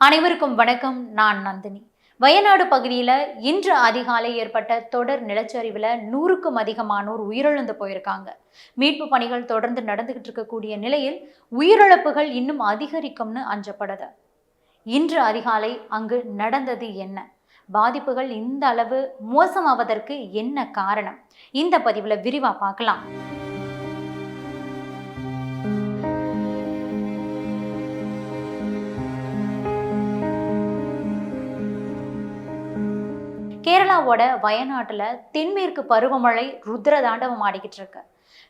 அனைவருக்கும் வணக்கம். நான் நந்தினி. வயநாடு பகுதியில் இன்று அதிகாலை ஏற்பட்ட தொடர் நிலச்சரிவில் நூறுக்கும் அதிகமானோர் உயிரிழந்து போயிருக்காங்க. மீட்பு பணிகள் தொடர்ந்து நடந்துகிட்டு இருக்கக்கூடிய நிலையில் உயிரிழப்புகள் இன்னும் அதிகரிக்கும்னு அஞ்சப்படுது. இன்று அதிகாலை அங்கு நடந்தது என்ன? பாதிப்புகள் இந்த அளவு மோசமாவதற்கு என்ன காரணம்? இந்த பதிவில் விரிவாக பார்க்கலாம். கேரளாவோட வயநாட்டில் தென்மேற்கு பருவமழை ருத்ர தாண்டவம் ஆடிக்கிட்டு இருக்கு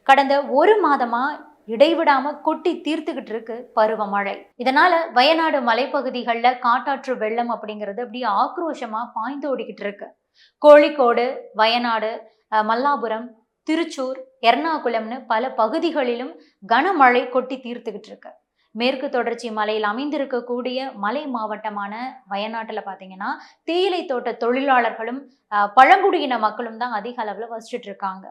கடந்த ஒரு மாதமா இடைவிடாம கொட்டி தீர்த்துக்கிட்டு இருக்கு பருவமழை. இதனால வயநாடு மலைப்பகுதிகளில் காட்டாற்று வெள்ளம் அப்படிங்கிறது அப்படியே ஆக்ரோஷமா பாய்ந்து ஓடிக்கிட்டு இருக்கு கோழிக்கோடு வயநாடு மல்லாபுரம் திருச்சூர் எர்ணாகுளம்னு பல பகுதிகளிலும் கனமழை கொட்டி தீர்த்துக்கிட்டு இருக்கு மேற்கு தொடர்ச்சி மலையில் அமைந்திருக்கக்கூடிய மலை மாவட்டமான வயநாட்டில் பார்த்தீங்கன்னா தேயிலை தோட்ட தொழிலாளர்களும் பழங்குடியின மக்களும் தான் அதிக அளவில் வசிச்சுட்டு இருக்காங்க.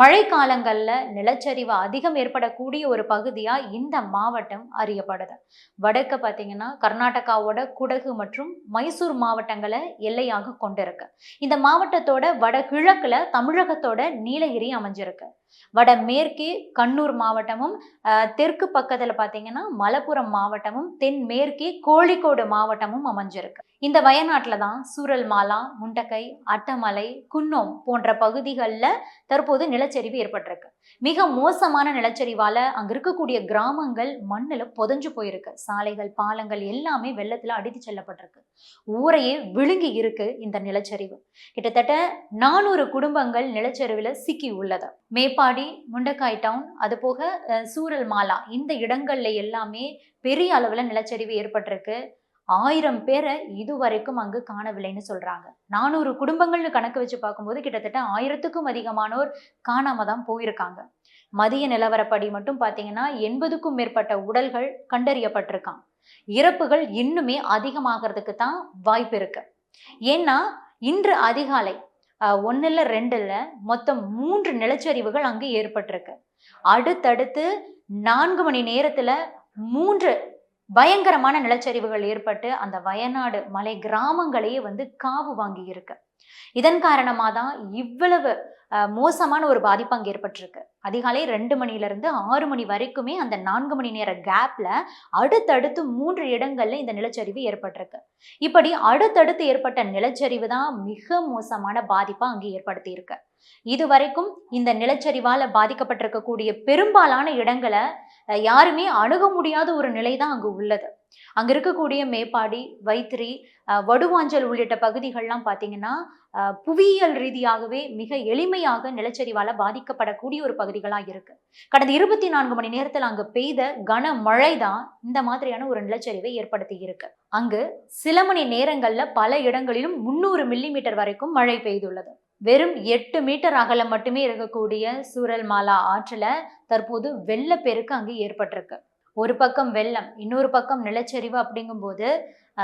மழை காலங்களில் நிலச்சரிவு அதிகம் ஏற்படக்கூடிய ஒரு பகுதியாக இந்த மாவட்டம் அறியப்படுது. வடக்க பார்த்தீங்கன்னா கர்நாடகாவோட குடகு மற்றும் மைசூர் மாவட்டங்களை எல்லையாக கொண்டிருக்கு. இந்த மாவட்டத்தோட வடகிழக்கில் தமிழகத்தோட நீலகிரி அமைஞ்சிருக்கு. வடமேற்கே கண்ணூர் மாவட்டமும் தெற்கு பக்கத்தில் பார்த்தீங்கன்னா மலப்புரம் மாவட்டமும் தென் மேற்கே கோழிக்கோடு மாவட்டமும் அமைஞ்சிருக்கு. இந்த வயநாட்டில் தான் சூரல் மாலா முண்டக்கை அட்டமலை குன்னோம் போன்ற பகுதிகளில் தற்போது நிலச்சரிவு ஏற்பட்டிருக்கு. மிக மோசமான நிலச்சரிவால அங்க இருக்கக்கூடிய கிராமங்கள் மண்ணுல புதஞ்சு போயிருக்கு. சாலைகள் பாலங்கள் எல்லாமே வெள்ளத்துல அடித்து செல்லப்பட்டிருக்கு. ஊரையே விழுங்கி இருக்கு இந்த நிலச்சரிவு. கிட்டத்தட்ட நானூறு குடும்பங்கள் நிலச்சரிவுல சிக்கி உள்ளது. மேப்பாடி முண்டக்காய் டவுன் அது போக சூரல் மாலா. இந்த இடங்கள்ல எல்லாமே பெரிய அளவுல நிலச்சரிவு ஏற்பட்டிருக்கு. ஆயிரம் பேரை இதுவரைக்கும் அங்கு காணவில்லைன்னு சொல்றாங்க. நானூறு குடும்பங்கள்னு கணக்கு வச்சு பார்க்கும்போது கிட்டத்தட்ட ஆயிரத்துக்கும் அதிகமானோர் காணாம தான் போயிருக்காங்க. மதிய நிலவரப்படி மட்டும் பார்த்தீங்கன்னா எண்பதுக்கும் மேற்பட்ட உடல்கள் கண்டறியப்பட்டிருக்கான் இறப்புகள் இன்னுமே அதிகமாகிறதுக்கு தான் வாய்ப்பு இருக்கு. ஏன்னா இன்று அதிகாலை ஒன்று இல்லை ரெண்டு இல்லை மொத்தம் மூன்று நிலச்சரிவுகள் அங்கே ஏற்பட்டிருக்கு. அடுத்தடுத்து நான்கு மணி நேரத்தில் மூன்று பயங்கரமான நிலச்சரிவுகள் ஏற்பட்டு அந்த வயநாடு மலை கிராமங்களையே வந்து காவு வாங்கி இருக்கு இதன் காரணமாக தான் இவ்வளவு அஹ், மோசமான ஒரு பாதிப்பு அங்கே ஏற்பட்டிருக்கு. அதிகாலை ரெண்டு மணிலேருந்து ஆறு மணி வரைக்குமே அந்த நான்கு மணி நேர கேப்ல அடுத்தடுத்து மூன்று இடங்கள்ல இந்த நிலச்சரிவு ஏற்பட்டிருக்கு. இப்படி அடுத்தடுத்து ஏற்பட்ட நிலச்சரிவு தான் மிக மோசமான பாதிப்பை அங்கே ஏற்படுத்தியிருக்கு. இதுவரைக்கும் இந்த நிலச்சரிவால பாதிக்கப்பட்டிருக்கக்கூடிய பெரும்பாலான இடங்களை அஹ், யாருமே அணுக முடியாத ஒரு நிலை தான் அங்கு உள்ளது. அங்க இருக்கக்கூடிய மேப்பாடி வைத்திரி வடுவாஞ்சல் உள்ளிட்ட பகுதிகள்லாம் பார்த்தீங்கன்னா புவியியல் ரீதியாகவே மிக எளிமையாக நிலச்சரிவால பாதிக்கப்படக்கூடிய ஒரு பகுதிகளாக இருக்கு. கடந்த இருபத்தி நான்கு மணி நேரத்தில் அங்கு பெய்த கனமழை தான் இந்த மாதிரியான ஒரு நிலச்சரிவை ஏற்படுத்தி இருக்கு. அங்கு சில மணி நேரங்கள்ல பல இடங்களிலும் முன்னூறு மில்லிமீட்டர் வரைக்கும் மழை பெய்துள்ளது. வெறும் எட்டு மீட்டர் அகலம் மட்டுமே இருக்கக்கூடிய சூரல் மாலா ஆற்றுல தற்போது வெள்ளப்பெருக்கு அங்கு ஏற்பட்டிருக்கு. ஒரு பக்கம் வெள்ளம் இன்னொரு பக்கம் நிலச்சரிவு அப்படிங்கும்போது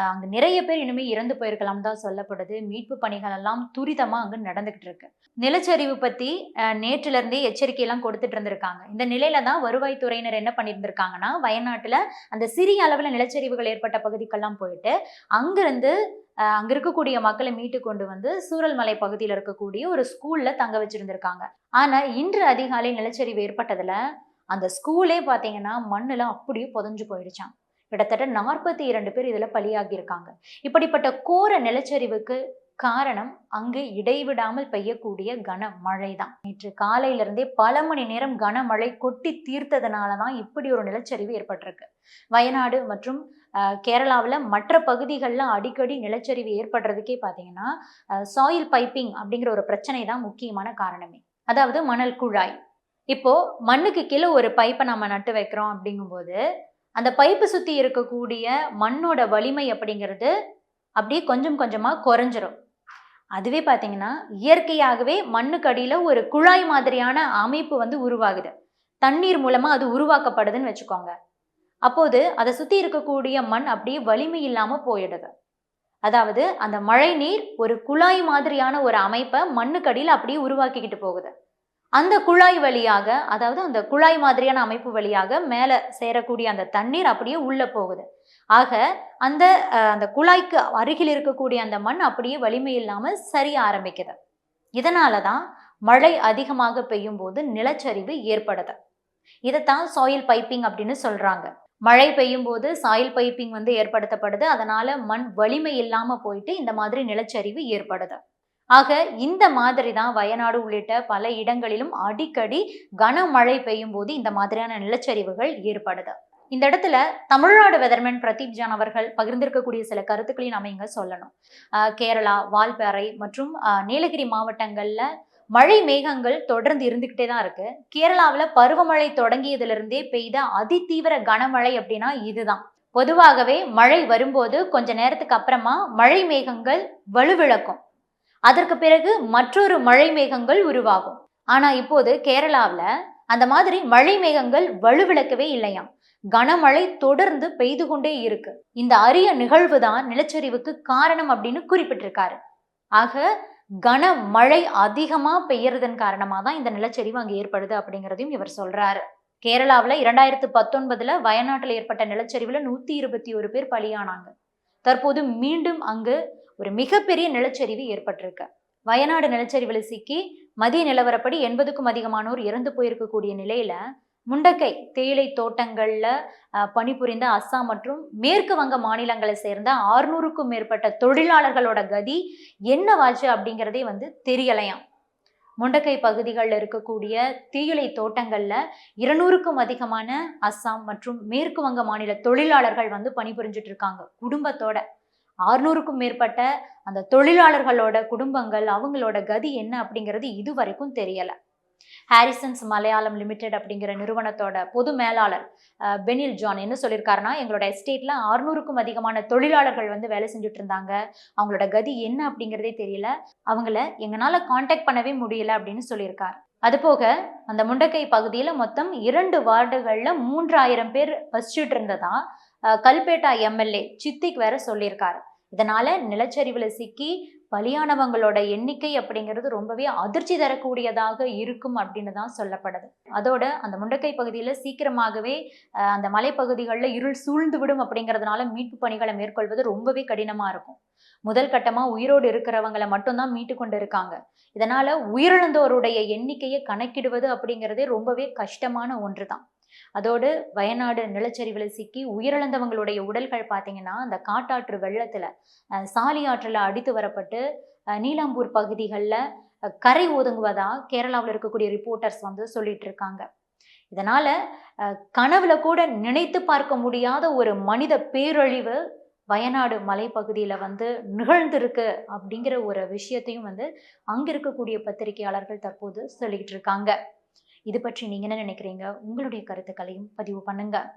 அங்கே நிறைய பேர் இனிமே இறந்து போயிருக்கலாம் தான் சொல்லப்படுது. மீட்பு பணிகள் எல்லாம் துரிதமா அங்கு நடந்துகிட்டு இருக்கு. நிலச்சரிவு பத்தி அஹ், நேற்றுல இருந்தே எச்சரிக்கை எல்லாம் கொடுத்துட்டு இருந்திருக்காங்க. இந்த நிலையில தான் வருவாய்த்துறையினர் என்ன பண்ணியிருந்திருக்காங்கன்னா வயநாட்டுல அந்த சிறிய அளவுல நிலச்சரிவுகள் ஏற்பட்ட பகுதிக்கெல்லாம் போயிட்டு அங்கிருந்து அங்கே அங்க இருக்கக்கூடிய மக்களை மீட்டு கொண்டு வந்து சூரல்மலை பகுதியில் இருக்கக்கூடிய ஒரு ஸ்கூல்ல தங்க வச்சிருந்திருக்காங்க. ஆனா இன்று அதிகாலை நிலச்சரிவு ஏற்பட்டதுல அந்த ஸ்கூலே பார்த்தீங்கன்னா மண்ணுல அப்படியே புதஞ்சு போயிடுச்சான் கிட்டத்தட்ட நாற்பத்தி இரண்டு பேர் இதில் பலியாகி இருக்காங்க இப்படிப்பட்ட கோர நிலச்சரிவுக்கு காரணம் அங்கு இடைவிடாமல் பெய்யக்கூடிய கனமழை தான் நேற்று காலையிலிருந்தே பல மணி நேரம் கனமழை கொட்டி தீர்த்ததுனால தான் இப்படி ஒரு நிலச்சரிவு ஏற்பட்டிருக்கு. வயநாடு மற்றும் கேரளாவில் மற்ற பகுதிகளில் அடிக்கடி நிலச்சரிவு ஏற்படுறதுக்கே பார்த்தீங்கன்னா சாயில் பைப்பிங் அப்படிங்கிற ஒரு பிரச்சனை தான் முக்கியமான காரணமே. அதாவது மணல் குழாய். இப்போ மண்ணுக்கு கீழே ஒரு பைப்பை நம்ம நட்டு வைக்கிறோம் அப்படிங்கும்போது அந்த பைப்பு சுற்றி இருக்கக்கூடிய மண்ணோட வலிமை அப்படிங்கிறது அப்படியே கொஞ்சம் கொஞ்சமாக குறைஞ்சிரும். அதுவே பார்த்தீங்கன்னா இயற்கையாகவே மண்ணுக்கு அடியில் ஒரு குழாய் மாதிரியான அமைப்பு வந்து உருவாகுது. தண்ணீர் மூலமாக அது உருவாக்கப்படுதுன்னு வச்சுக்கோங்க. அப்போது அதை சுற்றி இருக்கக்கூடிய மண் அப்படியே வலிமை இல்லாமல் போயிடுது. அதாவது அந்த மழை நீர் ஒரு குழாய் மாதிரியான ஒரு அமைப்பை மண்ணுக்கடியில் அப்படியே உருவாக்கிக்கிட்டு போகுது. அந்த குழாய் வழியாக அதாவது அந்த குழாய் மாதிரியான அமைப்பு வழியாக மேலே சேரக்கூடிய அந்த தண்ணீர் அப்படியே உள்ளே போகுது. ஆக அந்த அந்த குழாய்க்கு அருகில் இருக்கக்கூடிய அந்த மண் அப்படியே வலிமை இல்லாமல் சரிய ஆரம்பிக்குது. இதனால தான் மழை அதிகமாக பெய்யும் போது நிலச்சரிவு ஏற்படுது. இதைத்தான் சாயில் பைப்பிங் அப்படின்னு சொல்கிறாங்க மழை பெய்யும் போது சாயில் பைப்பிங் வந்து ஏற்படுத்தப்படுது. அதனால மண் வலிமை இல்லாமல் போயிட்டு இந்த மாதிரி நிலச்சரிவு ஏற்படுது. ஆக இந்த மாதிரி தான் வயநாடு உள்ளிட்ட பல இடங்களிலும் அடிக்கடி கனமழை பெய்யும் போது இந்த மாதிரியான நிலச்சரிவுகள் ஏற்படுது. இந்த இடத்துல தமிழ்நாடு வெதர்மேன் பிரதீப் ஜான் அவர்கள் பகிர்ந்திருக்கக்கூடிய சில கருத்துக்களையும் நாம இங்க சொல்லணும். கேரளா வால்பாறை மற்றும் நீலகிரி மாவட்டங்கள்ல மழை மேகங்கள் தொடர்ந்து இருந்துகிட்டே தான் இருக்கு. கேரளாவில் பருவமழை தொடங்கியதிலிருந்தே பெய்த அதிதீவிர கனமழை அப்படின்னா இதுதான். பொதுவாகவே மழை வரும்போது கொஞ்ச நேரத்துக்கு அப்புறமா மழை மேகங்கள் வலுவிழக்கும். அதற்கு பிறகு மற்றொரு மழை மேகங்கள் உருவாகும். ஆனா இப்போது கேரளாவில் அந்த மாதிரி மழை மேகங்கள் வலுவிளக்கவே இல்லையாம். கனமழை தொடர்ந்து பெய்து கொண்டே இருக்கு. இந்த அரிய நிகழ்வு தான் நிலச்சரிவுக்கு காரணம் அப்படின்னு குறிப்பிட்டிருக்காரு. ஆக கனமழை அதிகமா பெய்யறதன் காரணமா தான் இந்த நிலச்சரிவு அங்கே ஏற்படுது அப்படிங்கிறதையும் இவர் சொல்றாரு. கேரளாவில் இரண்டாயிரத்து பத்தொன்பதுல வயநாட்டில் ஏற்பட்ட நிலச்சரிவில் நூத்தி இருபத்தி ஒரு பேர் பலியானாங்க. தற்போது மீண்டும் அங்கு ஒரு மிகப்பெரிய நிலச்சரிவு ஏற்பட்டிருக்கு. வயநாடு நிலச்சரிவில் சிக்கி மதிய நிலவரப்படி எண்பதுக்கும் அதிகமானோர் இறந்து போயிருக்கக்கூடிய நிலையில முண்டக்கை தேயிலை தோட்டங்கள்ல பணிபுரிந்த அஸ்ஸாம் மற்றும் மேற்கு வங்க மாநிலங்களை சேர்ந்த ஆறுநூறுக்கும் மேற்பட்ட தொழிலாளர்களோட கதி என்னவாச்சு அப்படிங்கிறதே வந்து தெரியலையாம். முண்டக்கை பகுதிகளில் இருக்கக்கூடிய தேயிலை தோட்டங்களில் இருநூறுக்கும் அதிகமான அஸ்ஸாம் மற்றும் மேற்கு வங்க மாநில தொழிலாளர்கள் வந்து பணிபுரிஞ்சிட்டு இருக்காங்க குடும்பத்தோட. ஆறுநூறுக்கும் மேற்பட்ட அந்த தொழிலாளர்களோட குடும்பங்கள் அவங்களோட கதி என்ன அப்படிங்கிறது இதுவரைக்கும் தெரியலை. ஹாரிசன்ஸ் மலையாளம் லிமிடெட் அப்படிங்கிற நிறுவனத்தோட பொது மேலாளர் பெனில் ஜான் என்ன சொல்லியிருக்காருன்னா எங்களோட எஸ்டேட்ல அறுநூறுக்கும் அதிகமான தொழிலாளர்கள் வந்து வேலை செஞ்சுட்டு இருந்தாங்க. அவங்களோட கதி என்ன அப்படிங்கிறதே தெரியல. அவங்கள எங்களால காண்டாக்ட் பண்ணவே முடியல அப்படின்னு சொல்லியிருக்காரு. அது போக அந்த முண்டக்கை பகுதியில் மொத்தம் இரண்டு வார்டுகளில் மூன்றாயிரம் பேர் வசிச்சுட்டு இருந்ததா கல்பேட்டா எம்எல்ஏ சித்திக் வேற சொல்லியிருக்காரு. இதனால நிலச்சரிவுல சிக்கி பலியானவங்களோட எண்ணிக்கை அப்படிங்கிறது ரொம்பவே அதிர்ச்சி தரக்கூடியதாக இருக்கும் அப்படின்னு தான் சொல்லப்படுது. அதோட அந்த முண்டக்கை பகுதியில் சீக்கிரமாகவே அந்த மலைப்பகுதிகளில் இருள் சூழ்ந்து விடும் அப்படிங்கிறதுனால மீட்பு பணிகளை மேற்கொள்வது ரொம்பவே கடினமாக இருக்கும். முதல் கட்டமாக உயிரோடு இருக்கிறவங்களை மட்டும்தான் மீட்டு கொண்டு இருக்காங்க. இதனால உயிரிழந்தோருடைய எண்ணிக்கையை கணக்கிடுவது அப்படிங்கிறதே ரொம்பவே கஷ்டமான ஒன்று தான் அதோடு வயநாடு நிலச்சரிவில் சிக்கி உயிரிழந்தவங்களுடைய உடல்கள் பார்த்தீங்கன்னா அந்த காட்டாற்று வெள்ளத்துல அஹ், சாலி ஆற்றில் அடித்து வரப்பட்டு அஹ், நீலாம்பூர் பகுதிகளில் கரை ஒதுங்குவதா கேரளாவில் இருக்கக்கூடிய ரிப்போர்ட்டர்ஸ் வந்து சொல்லிட்டு இருக்காங்க. இதனால அஹ், கனவுல கூட நினைத்து பார்க்க முடியாத ஒரு மனித பேரழிவு வயநாடு மலைப்பகுதியில் வந்து நிகழ்ந்திருக்கு அப்படிங்கிற ஒரு விஷயத்தையும் வந்து அங்க இருக்கக்கூடிய பத்திரிகையாளர்கள் தற்போது சொல்லிக்கிட்டு இருக்காங்க. இது பற்றி நீங்க என்ன நினைக்கிறீங்க? உங்களுடைய கருத்துக்களையும் பதிவு பண்ணுங்க.